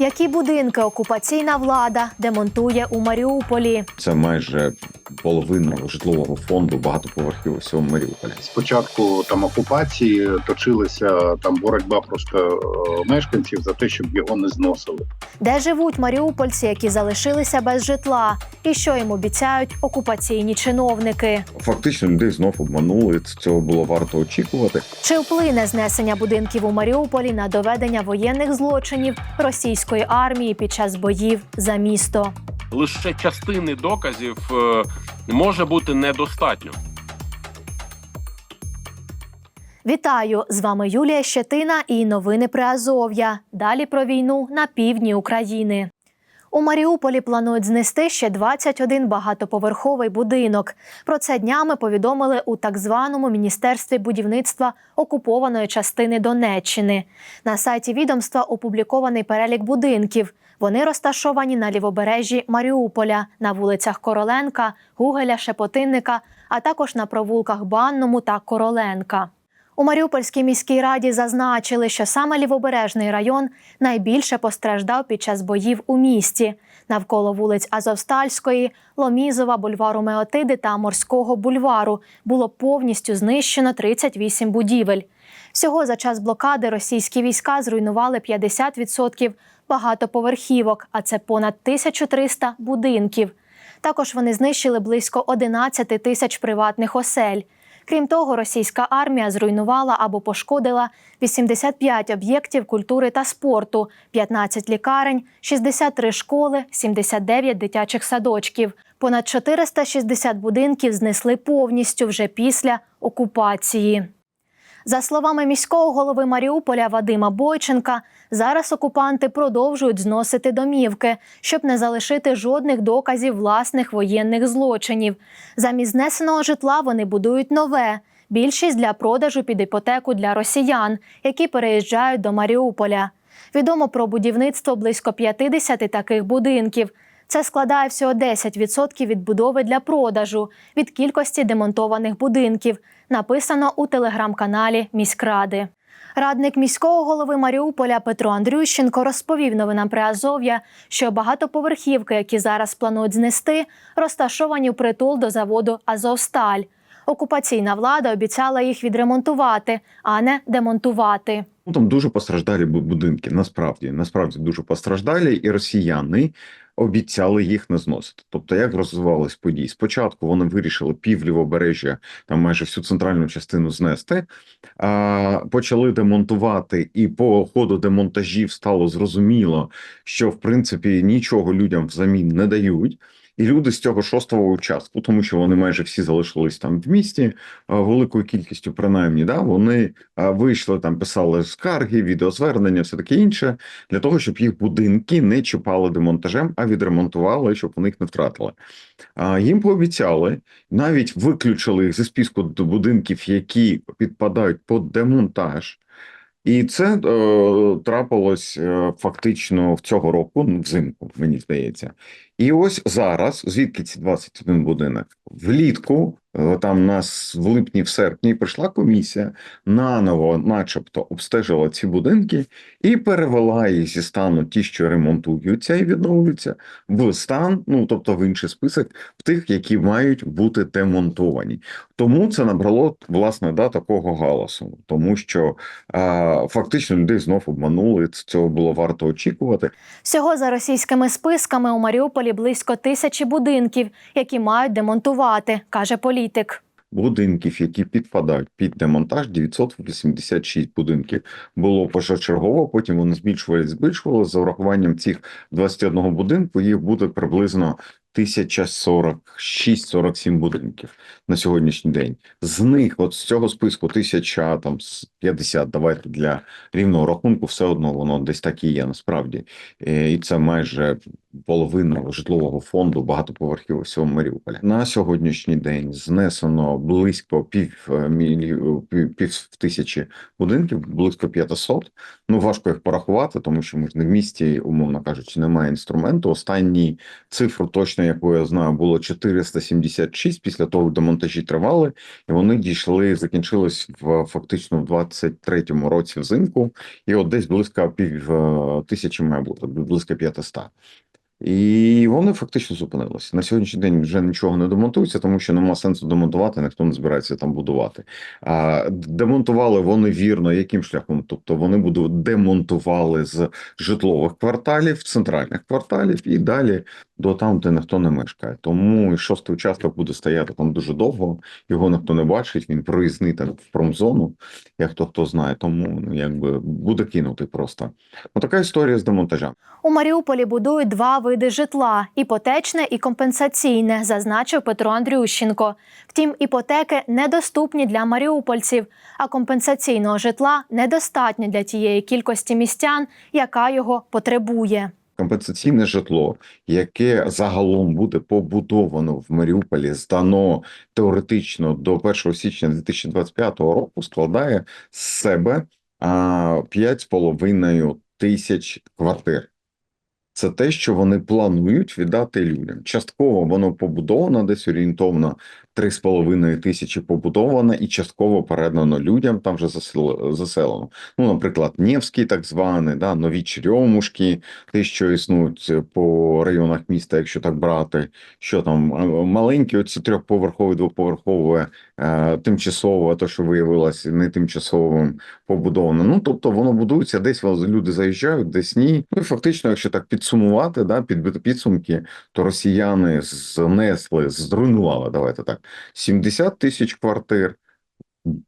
Які будинки окупаційна влада демонтує у Маріуполі? Це майже половина житлового фонду багатоповерхів усього Маріуполя. Спочатку там окупації точилася там боротьба просто е, мешканців за те, щоб його не зносили. Де живуть маріупольці, які залишилися без житла, і що їм обіцяють окупаційні чиновники? Фактично людей знов обманули. Цього було варто очікувати. Чи вплине знесення будинків у Маріуполі на доведення воєнних злочинів російської армії під час боїв за місто? Лише частини доказів е, може бути недостатньо. Вітаю! З вами Юлія Щетина і новини при Азов'я. Далі про війну на півдні України. У Маріуполі планують знести ще 21 багатоповерховий будинок. Про це днями повідомили у так званому міністерстві будівництва окупованої частини Донеччини. На сайті відомства опублікований перелік будинків. Вони розташовані на лівобережжі Маріуполя, на вулицях Короленка, Гугеля, Шепотинника, а також на провулках Банному та Короленка. У Маріупольській міській раді зазначили, що саме лівобережний район найбільше постраждав під час боїв у місті. Навколо вулиць Азовстальської, Ломізова, бульвару Меотиди та Морського бульвару було повністю знищено 38 будівель. Всього за час блокади російські війська зруйнували 50% багатоповерхівок, а це понад 1300 будинків. Також вони знищили близько 11 тисяч приватних осель. Крім того, російська армія зруйнувала або пошкодила 85 об'єктів культури та спорту, 15 лікарень, 63 школи, 79 дитячих садочків. Понад 460 будинків знесли повністю вже після окупації. За словами міського голови Маріуполя Вадима Бойченка, зараз окупанти продовжують зносити домівки, щоб не залишити жодних доказів власних воєнних злочинів. Замість знесеного житла вони будують нове. Більшість для продажу під іпотеку для росіян, які переїжджають до Маріуполя. Відомо про будівництво близько 50 таких будинків. Це складає всього 10% від будови для продажу від кількості демонтованих будинків. Написано у телеграм-каналі міськради. Радник міського голови Маріуполя Петро Андрющенко розповів новинам Приазов'я, що багатоповерхівки, які зараз планують знести, розташовані впритул до заводу Азовсталь. Окупаційна влада обіцяла їх відремонтувати, а не демонтувати. Ну там дуже постраждалі будинки. Насправді, насправді дуже постраждалі, і росіяни обіцяли їх не зносити. Тобто, як розвивались події? Спочатку вони вирішили півлівобережжя, там майже всю центральну частину знести, а почали демонтувати, і по ходу демонтажів стало зрозуміло, що в принципі нічого людям взамін не дають. І люди з цього шостого участку, тому що вони майже всі залишились там в місті великою кількістю, принаймні, да, вони вийшли там, писали скарги, відеозвернення, все таке інше, для того, щоб їх будинки не чіпали демонтажем, а відремонтували, щоб вони їх не втратили. Їм пообіцяли, навіть виключили їх зі списку будинків, які підпадають під демонтаж. І це е, трапилось е, фактично в цього року, ну, взимку, мені здається. І ось зараз, звідки ці 21 будинок? Влітку, там нас в липні, в серпні прийшла комісія, наново, начебто, обстежила ці будинки і перевела їх зі стану ті, що ремонтуються і відновлюються, в стан, ну тобто в інший список, в тих, які мають бути демонтовані. Тому це набрало власне да такого галасу, тому що а, фактично людей знов обманули. Цього було варто очікувати. Всього за російськими списками у Маріуполі близько тисячі будинків, які мають демонтувати, каже політик. Будинків, які підпадають під демонтаж, 986 будинків було першочергово. Потім вони збільшували, збільшували за урахуванням цих 21 будинку. Їх буде приблизно 1046-47 будинків на сьогоднішній день. З них, от з цього списку, 1050, давайте для рівного рахунку, все одно воно десь так і є насправді. Е, І це майже половина житлового фонду багатоповерхів усього Маріуполя. На сьогоднішній день знесено близько пів, е, мілі... пів, пів тисячі будинків, близько 500. Ну важко їх порахувати, тому що ми ж не в місті, умовно кажучи, немає інструменту. Останні цифру точно яку я знаю, було 476 після того, як демонтажі тривали, і вони дійшли, закінчились в фактично в 23-му році взимку, і от десь близько пів е, тисячі має бути, близько 500. І вони фактично зупинилися. На сьогоднішній день вже нічого не демонтується, тому що нема сенсу демонтувати, ніхто не збирається там будувати. А демонтували вони вірно, яким шляхом? Тобто вони будуть демонтували з житлових кварталів, центральних кварталів і далі до там, де ніхто не мешкає. Тому шостий участок буде стояти там дуже довго, його ніхто не бачить. Він проїзний так в промзону, як то хто знає. Тому ну, якби буде кинутий просто. Ну така історія з демонтажем. У Маріуполі будують два види житла: іпотечне і компенсаційне, зазначив Петро Андрющенко. Втім, іпотеки недоступні для маріупольців, а компенсаційного житла недостатньо для тієї кількості містян, яка його потребує. Компенсаційне житло, яке загалом буде побудовано в Маріуполі, здано теоретично до 1 січня 2025 року, складає з себе а, 5,5 тисяч квартир. Це те, що вони планують віддати людям. Частково воно побудовано, десь орієнтовно 3,5 тисячі побудовано і частково передано людям, там вже заселено. Ну, наприклад, Невський, так званий, да, нові Черемушки, ті, що існують по районах міста, якщо так брати, що там е, маленькі, оці трьохповерхові, двоповерхове, тимчасово, то що виявилося не тимчасовим побудовано. Ну тобто воно будується, десь люди заїжджають, десь ні. Ну і фактично, якщо так підсумувати, да, підбити підсумки, то росіяни знесли, зруйнували, давайте так, 70 тисяч квартир.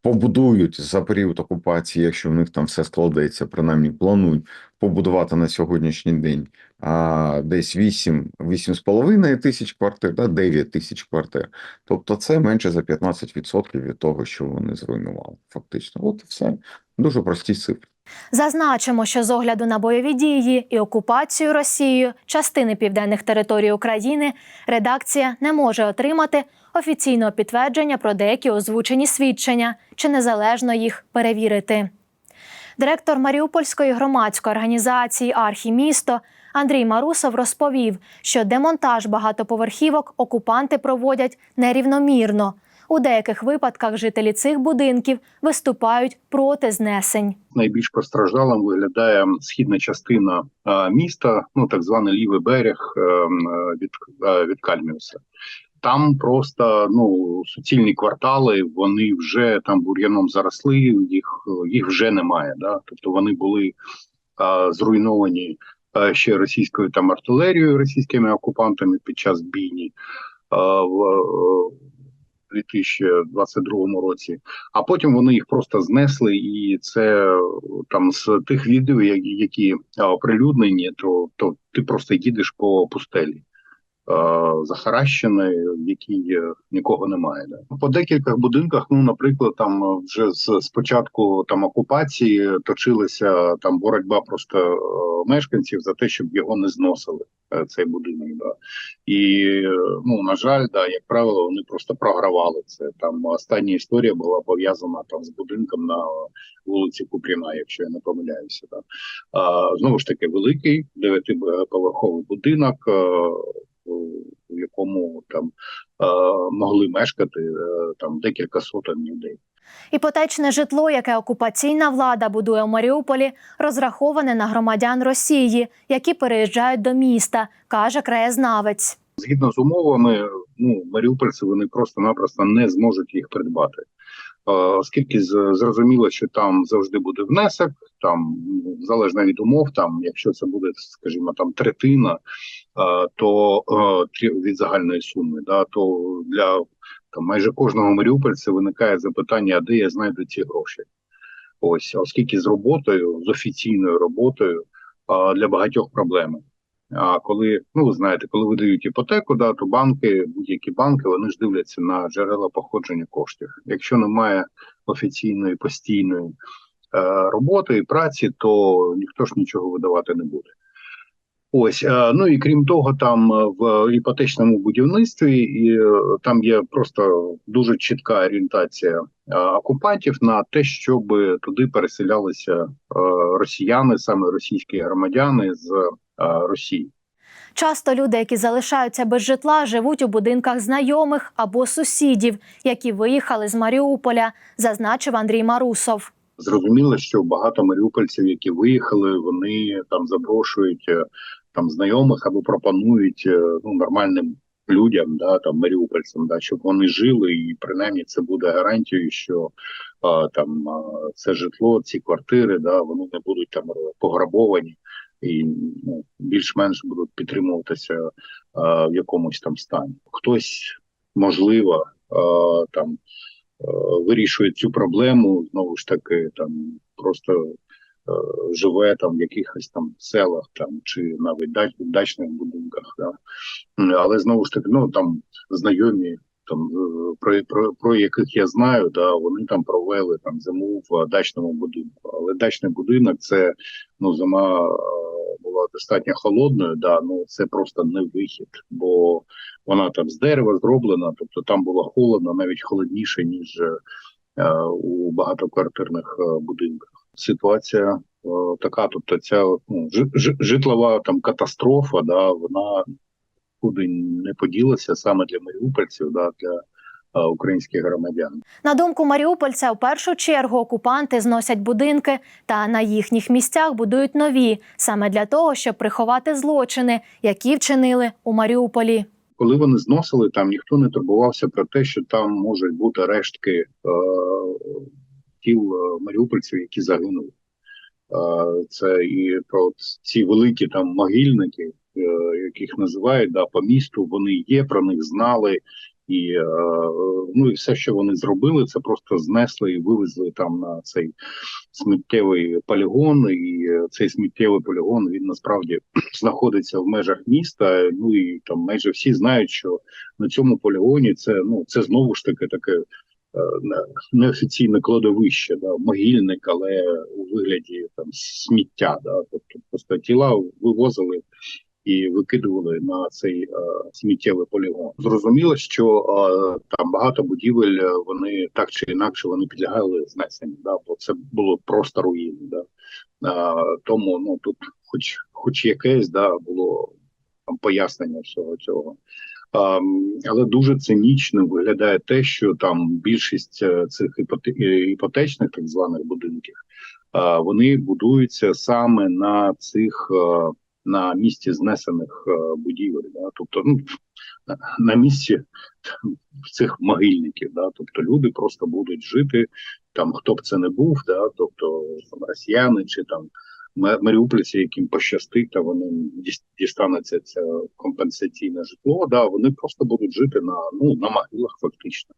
Побудують за період окупації, якщо в них там все складеться, принаймні планують побудувати на сьогоднішній день а, десь 8, 8,5 тисяч квартир, да, 9 тисяч квартир. Тобто це менше за 15% від того, що вони зруйнували. Фактично, от і все. Дуже прості цифри. Зазначимо, що з огляду на бойові дії і окупацію Росією частини південних територій України редакція не може отримати офіційного підтвердження про деякі озвучені свідчення чи незалежно їх перевірити. Директор Маріупольської громадської організації Архімісто Андрій Марусов розповів, що демонтаж багатоповерхівок окупанти проводять нерівномірно. У деяких випадках жителі цих будинків виступають проти знесень. найбільш постраждалим виглядає східна частина міста, ну так званий лівий берег е, м, е, від, е, від Кальміуса. Там просто ну суцільні квартали, вони вже там бур'яном заросли, їх їх вже немає. Да? Тобто вони були е, зруйновані е, ще російською там артилерією, російськими окупантами під час бійні е, в 2022 році а потім вони їх просто знесли, і це там з тих відео, які оприлюднені, то, то ти просто їдеш по пустелі. Е, Захаращеної, в якій нікого немає. По декількох будинках, ну, наприклад, там е, вже з, з початку там окупації точилася там боротьба просто е, мешканців за те, щоб його не зносили, цей будинок. Да. І ну на жаль, да, як правило, вони просто програвали це. Там остання історія була пов'язана там з будинком на вулиці Купріна, якщо я не помиляюся. Да. А, знову ж таки, великий дев'ятиповерховий будинок, в якому там е, могли мешкати е, там декілька сотень людей. Іпотечне житло, яке окупаційна влада будує у Маріуполі, розраховане на громадян Росії, які переїжджають до міста, каже краєзнавець. Згідно з умовами, ну маріупольці вони просто-напросто не зможуть їх придбати. Оскільки зрозуміло, що там завжди буде внесок, там залежно від умов, там якщо це буде, скажімо, там третина, то від загальної суми, да, то для там майже кожного маріупольця виникає запитання, а де я знайду ці гроші? Ось, оскільки з роботою, з офіційною роботою для багатьох проблеми. А коли ну ви знаєте, коли видають іпотеку, да то банки, будь-які банки, вони ж дивляться на джерела походження коштів. Якщо немає офіційної постійної е, роботи і праці, то ніхто ж нічого видавати не буде. Ось е, ну і крім того, там е, в іпотечному будівництві і е, там є просто дуже чітка орієнтація окупантів на те, щоб туди переселялися росіяни, саме російські громадяни з Росії. Часто люди, які залишаються без житла, живуть у будинках знайомих або сусідів, які виїхали з Маріуполя, зазначив Андрій Марусов. Зрозуміло, що багато маріупольців, які виїхали, вони там запрошують е, там знайомих або пропонують е, ну нормальним людям, да там маріупольцям, да щоб вони жили, і принаймні це буде гарантією, що а, там це житло, ці квартири, да вони не будуть там пограбовані і ну, більш-менш будуть підтримуватися а, в якомусь там стані. Хтось можливо а, там е, вирішує цю проблему знову ж таки там просто е, живе там в якихось там селах там чи навіть дач, дачних будинках. Да? Але знову ж таки, ну там знайомі. Там е, про, про, про яких я знаю, да вони там провели там зиму в дачному будинку. Але дачний будинок це ну зима е, була достатньо холодною. Да, ну це просто не вихід, бо вона там з дерева зроблена, тобто там було холодно, навіть холодніше ніж е, у багатоквартирних е, будинках. Ситуація е, така, тобто ця ну, жи- житлова там катастрофа, да, вона куди не поділася саме для маріупольців, да, для українських громадян. На думку маріупольця, в першу чергу окупанти зносять будинки та на їхніх місцях будують нові, саме для того, щоб приховати злочини, які вчинили у Маріуполі. коли вони зносили там, ніхто не турбувався про те, що там можуть бути рештки е, тіл е, маріупольців, які загинули. Е, це і про ці великі там могильники, е, яких називають да, по місту, вони є, про них знали. І е, ну і все, що вони зробили, це просто знесли і вивезли там на цей сміттєвий полігон. І е, цей сміттєвий полігон він насправді знаходиться в межах міста. Ну і там майже всі знають, що на цьому полігоні це ну це знову ж таки таке е, неофіційне кладовище, да, могильник, але у вигляді там сміття. Да, тобто просто тіла вивозили і викидували на цей е, сміттєвий полігон. Зрозуміло, що е, там багато будівель е, вони так чи інакше вони підлягали знесенню, да, бо це було просто руїни. Да. Тому ну тут, хоч хоч якесь да було там пояснення всього цього. Ем, але дуже цинічно виглядає те, що там більшість цих іпотечних так званих будинків вони будуються саме на цих на місці знесених е, будівель. Да? Тобто ну, на- місці цих могильників. Да? Тобто люди просто будуть жити там, хто б це не був, да? тобто там, росіяни чи там ма- маріупольці, яким пощастить, та вони дістанеться це компенсаційне житло. Да, вони просто будуть жити на ну на могилах, фактично.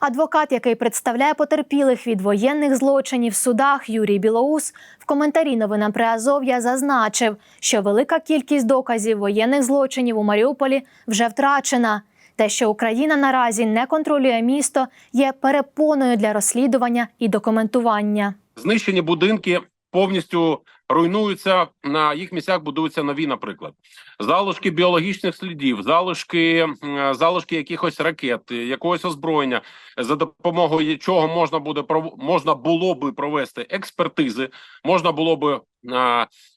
Адвокат, який представляє потерпілих від воєнних злочинів в судах Юрій Білоус, в коментарі новинам при Азов'я зазначив, що велика кількість доказів воєнних злочинів у Маріуполі вже втрачена. Те, що Україна наразі не контролює місто, є перепоною для розслідування і документування. Знищені будинки повністю руйнуються. На їх місцях будуються нові, наприклад, залишки біологічних слідів, залишки, залишки якихось ракет, якогось озброєння, за допомогою чого можна буде можна було би провести експертизи, можна було би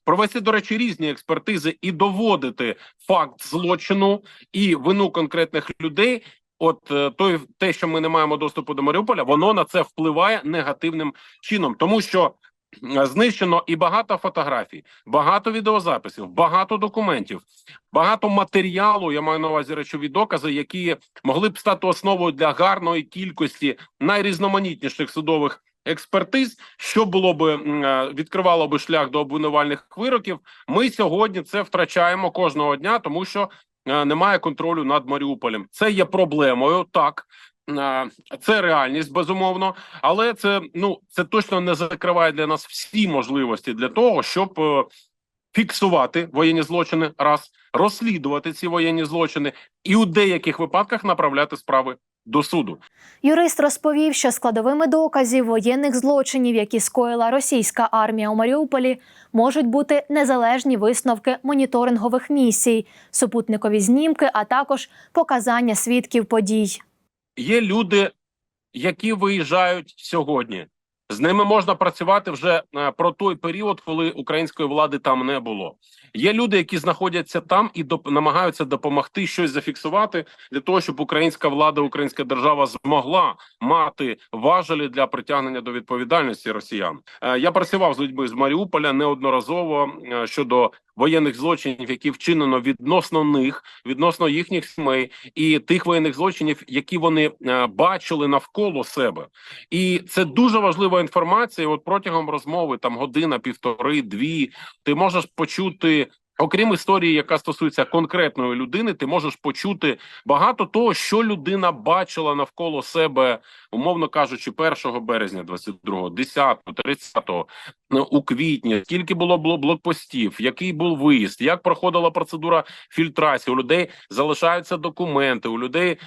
провести, до речі, різні експертизи і доводити факт злочину і вину конкретних людей. От е, той те, що ми не маємо доступу до Маріуполя, воно на це впливає негативним чином, тому що знищено і багато фотографій, багато відеозаписів, багато документів, багато матеріалу. Я маю на увазі речові докази, які могли б стати основою для гарної кількості найрізноманітніших судових експертиз, що було би е, відкривало би шлях до обвинувальних вироків. Ми сьогодні це втрачаємо кожного дня, тому що е, немає контролю над Маріуполем. Це є проблемою, так. Це реальність, безумовно, але це ну це точно не закриває для нас всі можливості для того, щоб е, фіксувати воєнні злочини, раз розслідувати ці воєнні злочини, і у деяких випадках направляти справи до суду. Юрист розповів, що складовими доказів воєнних злочинів, які скоїла російська армія у Маріуполі, можуть бути незалежні висновки моніторингових місій, супутникові знімки, а також показання свідків подій. Є люди, які виїжджають сьогодні З ними можна працювати вже е, про той період, коли української влади там не було. Є люди, які знаходяться там і доп- намагаються допомогти щось зафіксувати для того, щоб українська влада, українська держава змогла мати важелі для притягнення до відповідальності росіян. Е, Я працював з людьми з Маріуполя неодноразово е, щодо воєнних злочинів, які вчинено відносно них, відносно їхніх сімей, і тих воєнних злочинів, які вони е, бачили навколо себе. І це дуже важлива інформація. От протягом розмови, там година, півтори, дві, ти можеш почути. Окрім історії, яка стосується конкретної людини, ти можеш почути багато того, що людина бачила навколо себе, умовно кажучи, 1 березня 22-го, 10-го, 30-го, ну, у квітні, скільки було бло- блокпостів, який був виїзд, як проходила процедура фільтрації. У людей залишаються документи, у людей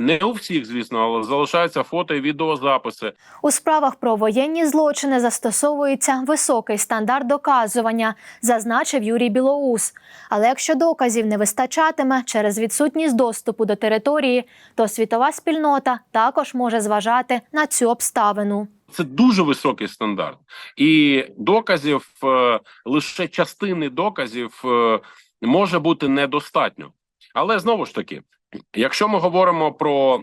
не у всіх, звісно, але залишаються фото і відеозаписи. У справах про воєнні злочини застосовується високий стандарт доказування, зазначив Юрій Білоус. Але якщо доказів не вистачатиме через відсутність доступу до території, то світова спільнота також може зважати на цю обставину. Це дуже високий стандарт, і доказів е, лише частини доказів е, може бути недостатньо. Але знову ж таки, якщо ми говоримо про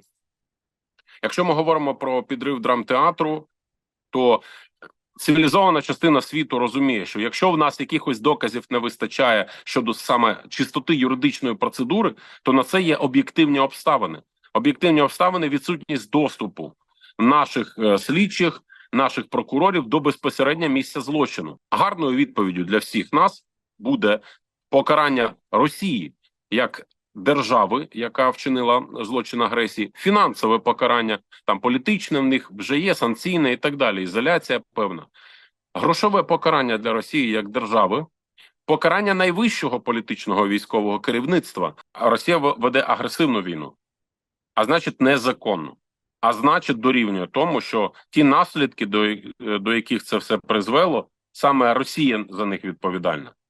якщо ми говоримо про підрив драмтеатру, то цивілізована частина світу розуміє, що якщо в нас якихось доказів не вистачає щодо саме чистоти юридичної процедури, то на це є об'єктивні обставини. Об'єктивні обставини відсутність доступу наших е, слідчих, наших прокурорів до безпосередньо місця злочину. Гарною відповіддю для всіх нас буде покарання Росії як держави, яка вчинила злочин агресії, фінансове покарання, там політичне в них вже є, санкційне і так далі. Ізоляція певна, грошове покарання для Росії як держави. Покарання найвищого політичного військового керівництва. Росія веде агресивну війну, а значить, незаконно. А значить, дорівнює тому, що ті наслідки, до, до яких це все призвело, саме Росія за них відповідальна.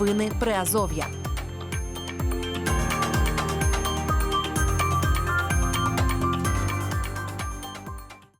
Новини Приазов'я.